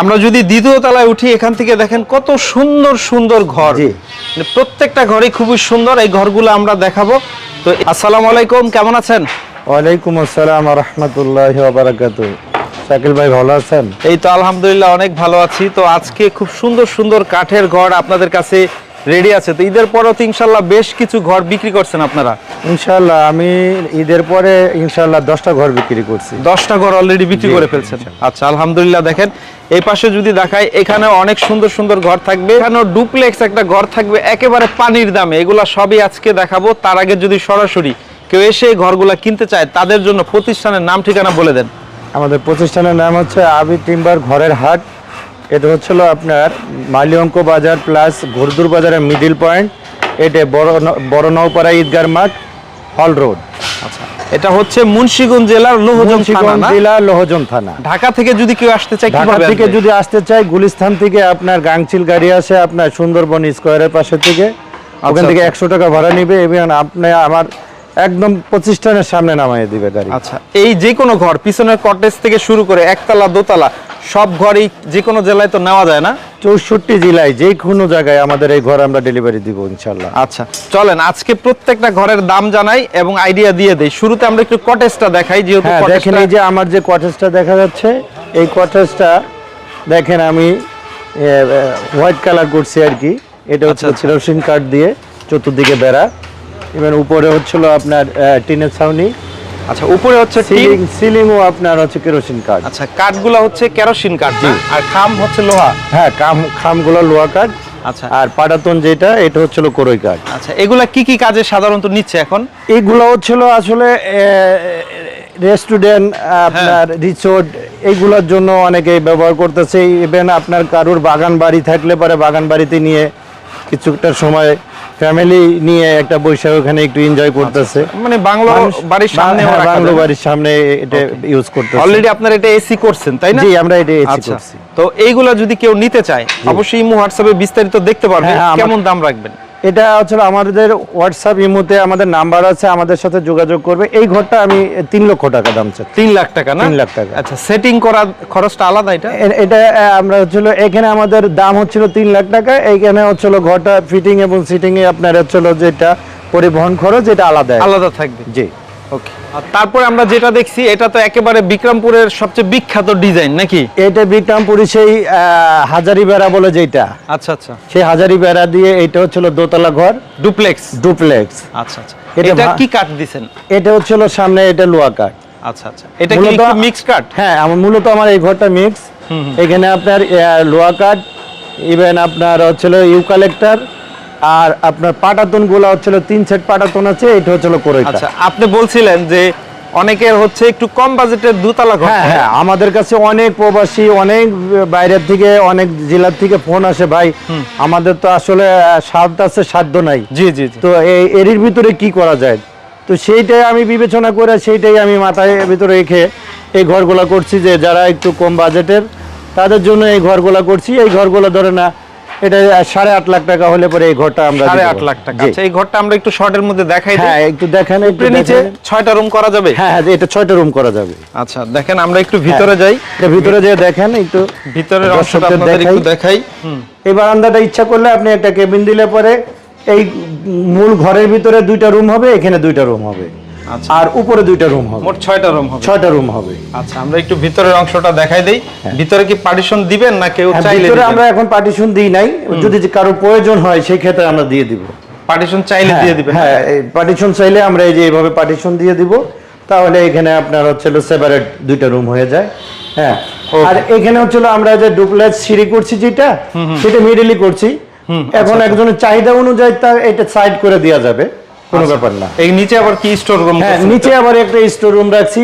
আমরা যদি দ্বিতীয় তলায় উঠি এখান থেকে দেখেন কত সুন্দর সুন্দর ঘর। মানে প্রত্যেকটা ঘরই খুবই সুন্দর এই ঘরগুলো আমরা দেখাবো। তো আসসালামু আলাইকুম কেমন আছেন? ওয়ালাইকুম আসসালাম রহমতুল্লাহ বারাকাতু শাকিল ভাই ভালো আছেন? এই তো আলহামদুলিল্লাহ অনেক ভালো আছি। তো আজকে খুব সুন্দর সুন্দর কাঠের ঘর আপনাদের কাছে রেডি আছে। তো ঈদের পরেও তো ইনশাল্লাহ বেশ কিছু ঘর বিক্রি করছেন আপনারা? ইনশাল্লাহ আমি ঈদের পরে ইনশাল্লাহ দশটা ঘর বিক্রি করছি। দশটা ঘর অলরেডি বিক্রি করে ফেলছেন। আচ্ছা আলহামদুলিল্লাহ দেখেন এই পাশে যদি দেখায় এখানে অনেক সুন্দর সুন্দর ঘর থাকবে। এখানেও ডুপ্লেক্স একটা ঘর থাকবে একেবারে পানির দামে। এগুলা সবই আজকে দেখাবো। তার আগে যদি সরাসরি কেউ এসে ঘরগুলা কিনতে চায় তাদের জন্য প্রতিষ্ঠানের নাম ঠিকানা বলে দেন। আমাদের প্রতিষ্ঠানের নাম হচ্ছে আবি টিম্বার ঘরের হাট। এটা হচ্ছিল আপনার মালিয়ঙ্ক বাজার প্লাস ঘুরদুর বাজারের মিডিল পয়েন্ট। এটা বড় বড় নৌপাড়া ঈদগার মাঠ হল রোড। আচ্ছা এটা হচ্ছে মুন্সিগঞ্জ জেলার লোহজং থানা জেলা লোহজন থানা। ঢাকা থেকে যদি কেউ আসতে চায় ঢাকা থেকে যদি আসতে চাই গুলিস্তান থেকে আপনার গাংচিল গাড়ি আসে আপনার সুন্দরবন স্কোয়ারের পাশে থেকে। ওখান থেকে আচ্ছা। একশো টাকা ভাড়া নিবে এবং আপনি আমার একদম প্রতিষ্ঠানের সামনে নামাই দিবে গাড়ি। আচ্ছা এই যে কোনো ঘর পিছনের কটেজ থেকে শুরু করে একতলা দোতলা সব ঘরই যে কোনো জেলায় তো নেওয়া যায় না? চৌষট্টি জেলায় যে কোনো জায়গায় আমাদের এই ঘর আমরা ডেলিভারি দিব ইনশাল্লাহ আচ্ছা চলেন আজকে প্রত্যেকটা ঘরের দাম জানাই এবং আইডিয়া দিয়ে দেই। শুরুতে আমরা একটু কটেজটা দেখাই যেহেতু হ্যাঁ দেখেন এই যে আমার যে কটেজটা দেখা যাচ্ছে এই কটেজটা দেখেন আমি হোয়াইট কালার করছি আর কি। এটা হচ্ছে আচ্ছা, আচ্ছা। কেরোসিন কাঠ দিয়ে চতুর্দিকে বেড়া। এবং উপরে হচ্ছিল আপনার টিনের ছাউনি। আচ্ছা উপরে হচ্ছে সিলিং সিলিংও আপনার হচ্ছে কেরোসিন কাঠ। আচ্ছা কাঠগুলো হচ্ছে কেরোসিন কাঠ আর খাম হচ্ছে লোহা? হ্যাঁ কাম খামগুলো লোহা কাঠ। আচ্ছা। আর পাটাতন যেটা এটা হচ্ছিল কোরই কাঠ। আচ্ছা এগুলা কি কি কাজে সাধারণত নিচ্ছে এখন? এইগুলো হচ্ছিল আসলে রেস্টুরেন্ট আপনার রিসোর্ট এইগুলোর জন্য অনেকে ব্যবহার করতেছে। ইভেন আপনার কারোর বাগান বাড়ি থাকলে পরে বাগান বাড়িতে নিয়ে কিছুটা সময় ফ্যামিলি নিয়ে একটা বৈশাখ ওখানে একটু এনজয় করতেছে। মানে বাংলো বাড়ির সামনে হ্যাঁ, বাংলো বাড়ির সামনে এটা ইউজ করতেছে। অলরেডি আপনারা এটা এসি করছেন তাই না? জি আমরা এটা এসি আচ্ছা। করছি। তো এইগুলা যদি কেউ নিতে চায় অবশ্যই ইমো হোয়াটসঅ্যাপে বিস্তারিত দেখতে পারবে হ্যাঁ, হ্যাঁ, কেমন দাম রাখবেন। এটা হচ্ছে আমাদের হোয়াটসঅ্যাপ ইমোতে আমাদের নাম্বার আছে আমাদের সাথে যোগাযোগ করবে। এই ঘরটা আমি তিন লক্ষ টাকা দাম চাই তিন লাখ টাকা না? তিন লাখ টাকা। আচ্ছা সেটিং করার খরচটা আলাদা এটা? এটা আমরা হচ্ছিল এখানে আমাদের দাম হচ্ছিল তিন লাখ টাকা এইখানে হচ্ছিল ঘরটা ফিটিং এবং সিটিং এ আপনার হচ্ছিল যেটা পরিবহন খরচ এটা আলাদা। আলাদা থাকবে। জি। ওকে তারপরে আমরা যেটা দেখছি এটা তো একেবারে বিক্রমপুরের সবচেয়ে বিখ্যাত ডিজাইন নাকি? এটা বিক্রমপুরি সেই হাজারি বেড়া বলে যেটা। আচ্ছা আচ্ছা। সেই হাজারি বেড়া দিয়ে এটা হচ্ছিল দোতলা ঘর। ডুপ্লেক্স? ডুপ্লেক্স। আচ্ছা আচ্ছা। এটা কি কাঠ দিছেন? এটা হচ্ছিল সামনে এটা লোয়া কাঠ। আচ্ছা আচ্ছা। এটা কি মিক্স কাঠ? হ্যাঁ আমার মূলত আমার এই ঘরটা মিক্স এখানে আপনার লোয়া কাঠ ইভেন আপনার হচ্ছিল ইউকালেক্টার আর আপনার পাটাতনগুলা হচ্ছিল তিন সেট পাটাতন আছে এটা হচ্ছিল কাঠ আচ্ছা আপনি বলছিলেন যে অনেকের হচ্ছে একটু কম বাজেটের দুতলা ঘর হ্যাঁ হ্যাঁ আমাদের কাছে অনেক প্রবাসী অনেক বাইরের থেকে অনেক জেলার থেকে ফোন আসে ভাই। আমাদের তো আসলে সাধ্য আছে সাধ্য নাই। জি জি। তো এই এরই ভিতরে কি করা যায়? তো সেইটাই আমি বিবেচনা করে সেইটাই আমি মাথায় ভিতরে রেখে এই ঘরগুলা করছি যে যারা একটু কম বাজেটের তাদের জন্য এই ঘরগুলা করছি। এই ঘরগুলো ধরে না এটা সাড়ে আট লাখ টাকা হলে পরে এই ঘরটা আমরা সাড়ে আট লাখ টাকা। আচ্ছা এই ঘরটা আমরা একটু শর্টের মধ্যে দেখাই হ্যাঁ একটু দেখেন একটু নিচে ছয়টা রুম করা যাবে? হ্যাঁ হ্যাঁ এটা ছয়টা রুম করা যাবে। আচ্ছা দেখেন আমরা একটু ভিতরে যাই। এটা ভিতরে যে দেখেন একটু ভিতরের অংশটা আপনাদের একটু দেখাই। এই বারান্দাটা ইচ্ছা করলে আপনি একটা কেবিন দিলে পরে এই মূল ঘরের ভিতরে দুইটা রুম হবে এখানে দুইটা রুম হবে। আর উপরে দুইটা রুম হবে। মোট ছয়টা রুম হবে। ছয়টা রুম হবে। আচ্ছা আমরা একটু ভিতরের অংশটা দেখাই দেই। ভিতরে কি পার্টিশন দিবেন না কেউ হ্যাঁ, চাইলে ভিতরে আমরা এখন পার্টিশন দিই নাই। যদি কারও প্রয়োজন হয় সেই ক্ষেত্রে আমরা দিয়ে দিব। পার্টিশন চাইলে দিয়ে দিবেন। হ্যাঁ পার্টিশন চাইলে আমরা এই যে এইভাবে পার্টিশন দিয়ে দিব। তাহলে এখানে আপনার হচ্ছে সেপারেট দুইটা রুম হয়ে যায়। হ্যাঁ আর এখানে হচ্ছিল আমরা যে ডুপ্লেক্স সিঁড়ি করছি যেটা সেটা মিডিলি করছি। আচ্ছা, এখন একজনের চাহিদা অনুযায়ী তার এটা সাইড করে দেওয়া যাবে। কোনো আচ্ছা। ব্যাপার না। এই নিচে আবার কি স্টোর রুম হ্যাঁ নিচে আবার একটা স্টোর রুম রাখছি।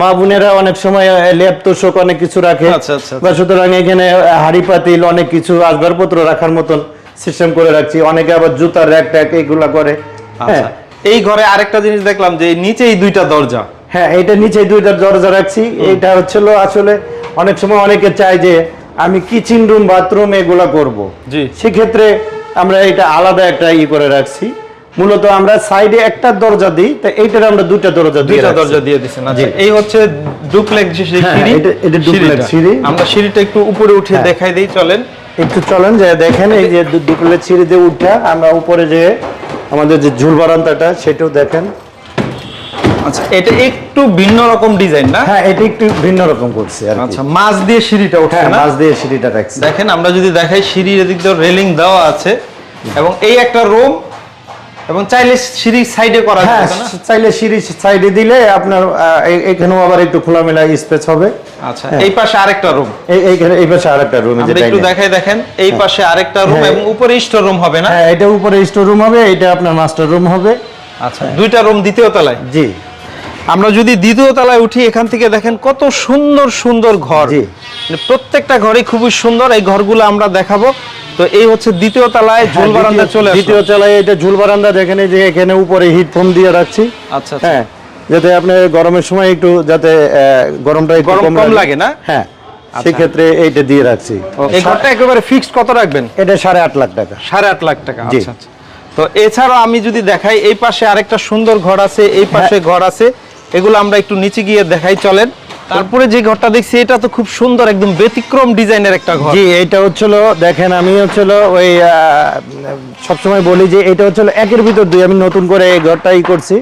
মা বোনেরা অনেক সময় ল্যাপ তোষক অনেক কিছু রাখে। আচ্ছা, আচ্ছা, বা সুতরাং এখানে হাড়ি পাতিল অনেক কিছু আসবাবপত্র রাখার মতন সিস্টেম করে রাখছি। অনেকে আবার জুতার র্যাক ট্যাক এইগুলা করে। হ্যাঁ। আচ্ছা এই ঘরে আরেকটা জিনিস দেখলাম যে এই নিচেই দুইটা দরজা। হ্যাঁ এটা নিচে দুইটা দরজা রাখছি। এটা হচ্ছিল আসলে অনেক সময় অনেকে চায় যে আমি কিচেন রুম বাথরুম এগুলা করব। জি। সেক্ষেত্রে আমরা এটা আলাদা একটা ই করে রাখছি। মূলত আমরা সাইডে একটা দরজা দিই তো এইটার আমরা দুইটা দরজা দিই দুইটা দরজা দিয়ে দিচ্ছেন আচ্ছা এই হচ্ছে ডুপ্লেক্স যে হ্যাঁ, সিঁড়ি এটা- এটা duplex সিঁড়ি। আমরা সিঁড়িটা একটু উপরে উঠে হ্যাঁ। দেখাই দেই চলেন। একটু চলেন যে দেখেন এই যে দুপুরের সিঁড়ি দিয়ে উঠা আমরা উপরে যে আমাদের যে ঝুল বারান্দাটা সেটাও দেখেন। আচ্ছা এটা একটু ভিন্ন রকম ডিজাইন না? হ্যাঁ এটা একটু ভিন্ন রকম করছে আর আচ্ছা মাছ দিয়ে সিঁড়িটা উঠছে হ্যাঁ না? মাছ দিয়ে সিঁড়িটা রাখছি দেখেন আমরা যদি দেখাই সিঁড়ির এদিক দিয়ে রেলিং দেওয়া আছে। এবং এই একটা রুম এবং চাইলে সিঁড়ি সাইডে করা হ্যাঁ না? চাইলে সিঁড়ি সাইডে দিলে আপনার এখানেও আবার একটু খোলামেলা স্পেস হবে। আচ্ছা হ্যাঁ। এই পাশে আরেকটা রুম এই এইখানে এই পাশে আরেকটা রুম একটু দেখাই দেখেন এই পাশে আরেকটা রুম হ্যাঁ। এবং উপরে স্টোর রুম হবে না? হ্যাঁ এটা উপরে স্টোর রুম হবে এটা আপনার মাস্টার রুম হবে। আচ্ছা দুইটা রুম দ্বিতীয় তলায়? জি। আমরা যদি দ্বিতীয় তলায় উঠি এখান থেকে দেখেন কত সুন্দর সুন্দর ঘর। জি। মানে প্রত্যেকটা ঘরই খুবই সুন্দর এই ঘরগুলো আমরা দেখাবো। তো এই হচ্ছে দ্বিতীয় তলায় ঝুল হ্যাঁ, বারান্দা চলে দ্বিতীয় তলায় এটা ঝুল বারান্দা দেখেন এই যে এখানে উপরে হিট ফোম দিয়ে রাখছি। আচ্ছা আচ্ছা। হ্যাঁ যাতে আপনার গরমের সময় একটু যাতে গরমটা একটু কম লাগে। না? হ্যাঁ সেক্ষেত্রে এইটা দিয়ে রাখছি। এই ঘরটা একেবারে ফিক্সড কত রাখবেন? এটা সাড়ে আট লাখ টাকা। সাড়ে আট লাখ টাকা আচ্ছা আচ্ছা। তো এছাড়াও আমি যদি দেখাই এই পাশে আরেকটা সুন্দর ঘর আছে এই পাশে হ্যাঁ। ঘর আছে এগুলো আমরা একটু নিচে গিয়ে দেখাই চলেন। তারপরে যে ঘরটা দেখছি এটা তো খুব সুন্দর একদম ব্যতিক্রম ডিজাইনের একটা ঘর। জি এটা হচ্ছিল দেখেন আমি হচ্ছিল ওই সবসময় বলি যে এটা হচ্ছিল একের ভিতর দুই আমি নতুন করে এই ঘরটাই করছি।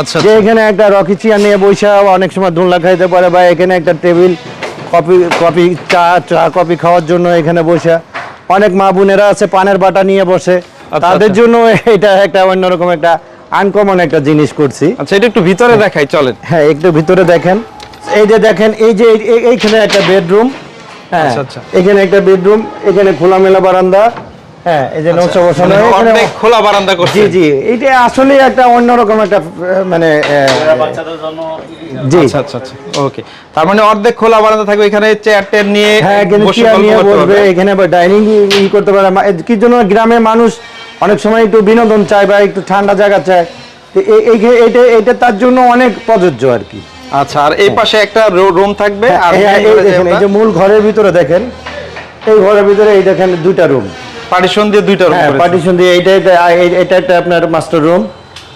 আচ্ছা যে এখানে একটা রকি চেয়ার নিয়ে বসে অনেক সময় দোলনা খাইতে পারে বা এখানে একটা টেবিল কফি কফি চা চা কফি খাওয়ার জন্য এখানে বসে। অনেক মা বোনেরা আছে পানের বাটা নিয়ে বসে। তাদের আচ্ছা। জন্য এটা একটা অন্যরকম একটা আনকমন একটা জিনিস করছি। আচ্ছা এটা একটু ভিতরে দেখাই চলেন। হ্যাঁ একটু ভিতরে দেখেন। এই যে দেখেন এই যে এই- এই- এইখানে একটা বেডরুম হ্যাঁ আচ্ছা, আচ্ছা। এখানে একটা বেডরুম এখানে খোলামেলা বারান্দা হ্যাঁ এই যে নকশা বসানো মানে অর্ধেক খোলা বারান্দা করছে জি এটা আসলে একটা অন্যরকম একটা আহ, মানে আহ, জি। আচ্ছা আচ্ছা আচ্ছা ওকে। তার মানে অর্ধেক খোলা বারান্দা থাকবে এখানে চেয়ার টেয়ার নিয়ে হ্যাঁ এখানে চেয়ার নিয়ে বসবে এখানে ডাইনিং ই করতে পারে। কি জন্য গ্রামের মানুষ অনেক সময় একটু বিনোদন চায় বা একটু ঠান্ডা জায়গা চায়? তো এই- এই- এটা এটা তার জন্য অনেক প্রযোজ্য আর কি। আচ্ছা আর এই পাশে একটা রুম থাকবে আর এই- যে মূল ঘরের ভিতরে দেখেন এই ঘরের ভিতরে এই দেখেন দুইটা রুম পার্টিশন দিয়ে দুইটা রুম হ্যাঁ পার্টিশন দিয়ে এইটা এটা এটা একটা আপনার মাস্টার রুম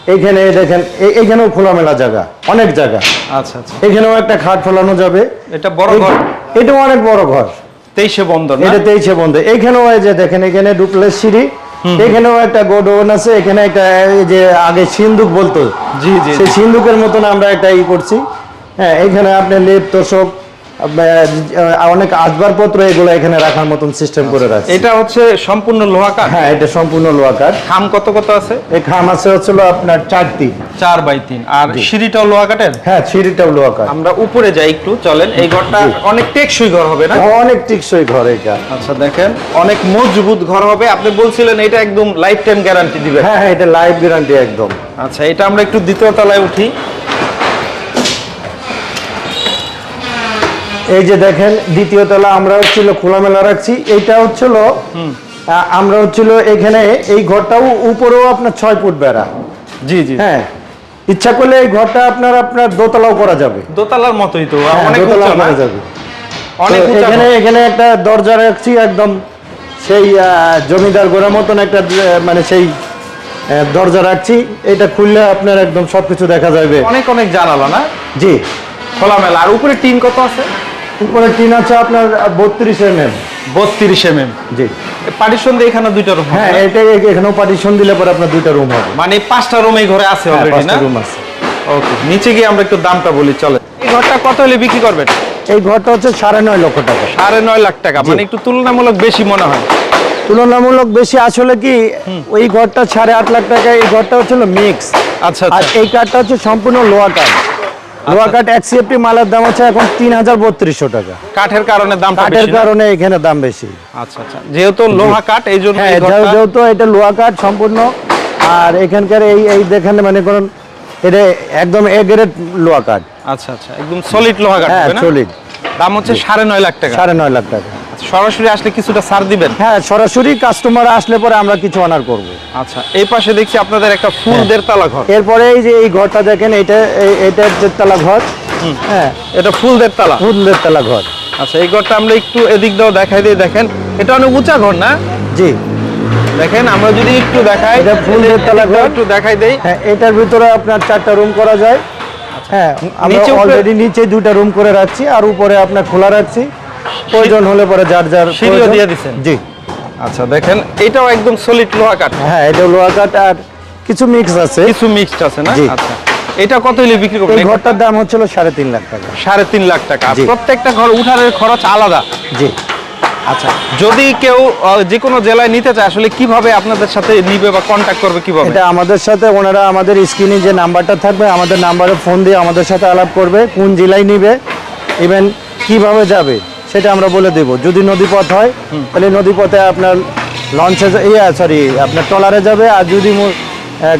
এইখানে দেখেন এই- এইখানেও খোলামেলা জায়গা অনেক জায়গা। আচ্ছা আচ্ছা। এখানেও একটা খাট ফেলানো যাবে। এটা বড় ঘর। এটাও অনেক বড় ঘর। তেইশে বন্ধ এটা তেইশে বন্ধ এইখানেও এই যে দেখেন এখানে ডুপ্লেস সিঁড়ি। এখানেও একটা গোডাউন আছে এখানে একটা এই যে আগে সিন্দুক বলতো। জি জি সেই সিন্দুকের মতন আমরা একটা ই করছি। হ্যাঁ এখানে আপনি লেপ তোষক অনেক আসবাবপত্র এগুলো এখানে রাখার মতন সিস্টেম করে রাখছি। এটা হচ্ছে সম্পূর্ণ লোহা কাঠ? হ্যাঁ এটা সম্পূর্ণ লোহাকার খাম কত কত আছে? এই খাম আছে হচ্ছিল আপনার চারটি। চার বাই তিন। আর সিঁড়িটাও লোহা কাঠের? হ্যাঁ সিঁড়িটাও লোহাকার আমরা উপরে যাই একটু চলেন। এই ঘরটা অনেক টেকসই ঘর হবে না? অনেক টেকসই ঘর এটা। আচ্ছা দেখেন অনেক মজবুত ঘর হবে। আপনি বলছিলেন এটা একদম লাইফ টাইম গ্যারান্টি দিবে হ্যাঁ হ্যাঁ এটা লাইফ গ্যারান্টি একদম। আচ্ছা এটা আমরা একটু দ্বিতীয় তলায় উঠি। এই যে দেখেন দ্বিতীয় তলা আমরা হচ্ছিল খোলামেলা রাখছি। এইটা হচ্ছিল আমরা হচ্ছিল এখানে এই ঘরটাও উপরেও আপনার ছয় ফুট বেড়া। জি জি। হ্যাঁ। ইচ্ছা করলে এই ঘরটা আপনার আপনার দোতলাও করা যাবে। দোতলার মতোই তো হ্যাঁ, অনেক দোতলাও উঁচা করা যাবে। অনেক এখানে এখানে একটা দরজা রাখছি একদম সেই জমিদার গোড়ার মতন একটা মানে সেই দরজা রাখছি। এটা খুললে আপনার একদম সবকিছু দেখা যাবে। অনেক অনেক জানালা না? জি। খোলামেলা। আর উপরে টিন কত আছে? উপরে টিন আছে আপনার বত্রিশ এম এম বত্রিশ এম এম জি। পার্টিশন দিয়ে এখানে দুইটা রুম হ্যাঁ এটা এখানেও পার্টিশন দিলে পরে আপনার দুইটা রুম হবে। মানে পাঁচটা রুম এই ঘরে আছে হ্যাঁ, অলরেডি না? পাঁচটা রুম আছে। ওকে নিচে গিয়ে আমরা একটু দামটা বলি চলে। এই ঘরটা কত হলে বিক্রি করবেন? এই ঘরটা হচ্ছে সাড়ে নয় লক্ষ টাকা। সাড়ে নয় লাখ টাকা মানে একটু তুলনামূলক বেশি মনে হয়। তুলনামূলক বেশি আসলে কি ওই ঘরটা সাড়ে আট লাখ টাকা এই ঘরটা হচ্ছিল মিক্স আচ্ছা আর আচ্ছা এই কাঠটা হচ্ছে সম্পূর্ণ লোহা কাঠ লোহা কাঠ এক সিএফটি মালের দাম হচ্ছে এখন তিন হাজার বত্রিশশো টাকা। কাঠের কারণে দাম কাঠের কারণে এখানে দাম বেশি। আচ্ছা আচ্ছা। যেহেতু লোহা কাঠ এই জন্য হ্যাঁ যেহেতু- এটা লোহা কাঠ সম্পূর্ণ আর এখানকার এই এই দেখেন মানে করুন এটা একদম এ গ্রেড লোহা কাঠ। আচ্ছা আচ্ছা। একদম সলিড লোহা কাঠ হ্যাঁ সলিড দাম হচ্ছে সাড়ে নয় লাখ টাকা। সাড়ে নয় লাখ টাকা। আচ্ছা, সরাসরি আসলে কিছুটা ছাড় দিবেন? হ্যাঁ সরাসরি কাস্টমার আসলে পরে আমরা কিছু অনার করব। আচ্ছা এই পাশে দেখছি আপনাদের একটা ফুল হ্যাঁ। দেড়তলা ঘর এরপরে এই যে এই ঘরটা দেখেন এটা এটা দেড়তলা ঘর হ্যাঁ। এটা ফুল দেড়তলা ফুল দেড়তলা ঘর আচ্ছা এই ঘরটা আমরা একটু এদিক দাও দেখাই দিয়ে দেখেন। এটা অনেক উঁচা ঘর না? জি। দেখেন আমরা যদি একটু দেখাই এটা full দেড়তলা ঘর। একটু দেখাই দেই। হ্যাঁ এটার ভিতরে আপনার চারটা রুম করা যায়। হ্যাঁ আমরা অলরেডি নিচে দুইটা রুম করে রাখছি আর উপরে আপনার খোলা রাখছি। প্রয়োজন হলে পরে যার যার সিঁড়িও দিয়ে দিছেন? জি। আচ্ছা দেখেন এটাও একদম সলিড লোহা কাঠ। হ্যাঁ এটা লোহা কাঠ আর কিছু মিক্স আছে। কিছু মিক্সড আছে না? আচ্ছা এটা কত হইলে বিক্রি করবেন? এই ঘরটার দাম হচ্ছিল সাড়ে তিন লাখ টাকা। সাড়ে তিন লাখ টাকা। প্রত্যেকটা ঘর উঠানের খরচ আলাদা। জি। আচ্ছা যদি কেউ যে কোনো জেলায় নিতে চায় আসলে কীভাবে আপনাদের সাথে নিবে বা কন্ট্যাক্ট করবে কীভাবে? এটা আমাদের সাথে ওনারা আমাদের স্ক্রিনে যে নাম্বারটা থাকবে আমাদের নাম্বারে ফোন দিয়ে আমাদের সাথে আলাপ করবে কোন জেলায় নিবে ইভেন কীভাবে যাবে। সেটা আমরা বলে দেব। যদি নদীপথ হয় তাহলে নদীপথে আপনার লঞ্চে ইয়া সরি আপনার ট্রলারে যাবে। আর যদি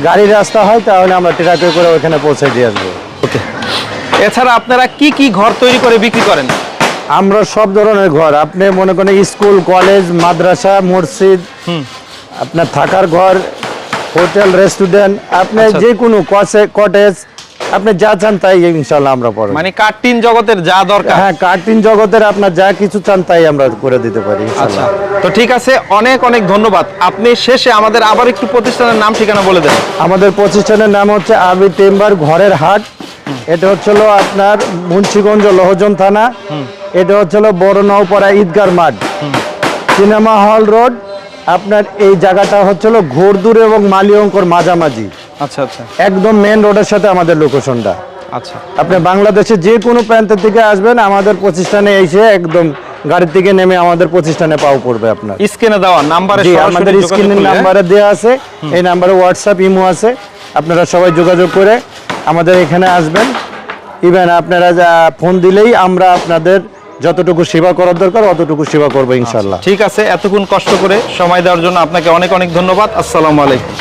গাড়ির রাস্তা হয় তাহলে আমরা ট্রাকে করে ওখানে পৌঁছে দিয়ে আসব। ওকে। এছাড়া আপনারা কি কি ঘর তৈরি করে বিক্রি করেন? আমরা সব ধরনের ঘর। আপনি মনে করেন স্কুল কলেজ মাদ্রাসা মসজিদ আপনার থাকার ঘর হোটেল রেস্টুরেন্ট আপনি আচ্ছা। যে কোনো কটেজ আপনি যা চান তাই ইনশাল্লাহ আমরা পড়ব মানে কার্টিন জগতের যা দরকার। হ্যাঁ কার্টিন জগতের আপনার যা কিছু চান তাই আমরা করে দিতে পারি আচ্ছা তো ঠিক আছে অনেক অনেক ধন্যবাদ। আপনি শেষে আমাদের আবার একটু প্রতিষ্ঠানের নাম ঠিকানা বলে দেন। আমাদের প্রতিষ্ঠানের নাম হচ্ছে আবি টেম্বার ঘরের হাট। এটা হচ্ছিল আপনার মুন্সিগঞ্জ লহজন থানা। এটা হচ্ছিল বড় নৌপাড়া ঈদগার মাঠ। Cinema hall road. আপনার এই জায়গাটা হচ্ছিল ঘোরদুর এবং মালিয়ঙ্কর মাঝামাঝি। আচ্ছা আচ্ছা। একদম মেন রোডের সাথে আমাদের লোকেশনটা আচ্ছা। আপনি বাংলাদেশে যে কোনো প্রান্ত থেকে আসবেন আমাদের প্রতিষ্ঠানে এসে একদম গাড়ির থেকে নেমে আমাদের প্রতিষ্ঠানে পাও পড়বে আপনার। স্ক্রিনে দেওয়া নাম্বারে আমাদের স্ক্রিনের নাম্বারে দেওয়া আছে। এই নাম্বারে হোয়াটসঅ্যাপ ইমো আছে। আপনারা সবাই যোগাযোগ করে আমাদের এখানে আসবেন। ইভেন আপনারা যা ফোন দিলেই আমরা আপনাদের যতটুকু সেবা করার দরকার অতটুকু সেবা করব ইনশাল্লাহ ঠিক আছে এতক্ষণ কষ্ট করে সময় দেওয়ার জন্য আপনাকে অনেক অনেক ধন্যবাদ। আসসালাম আলাইকুম।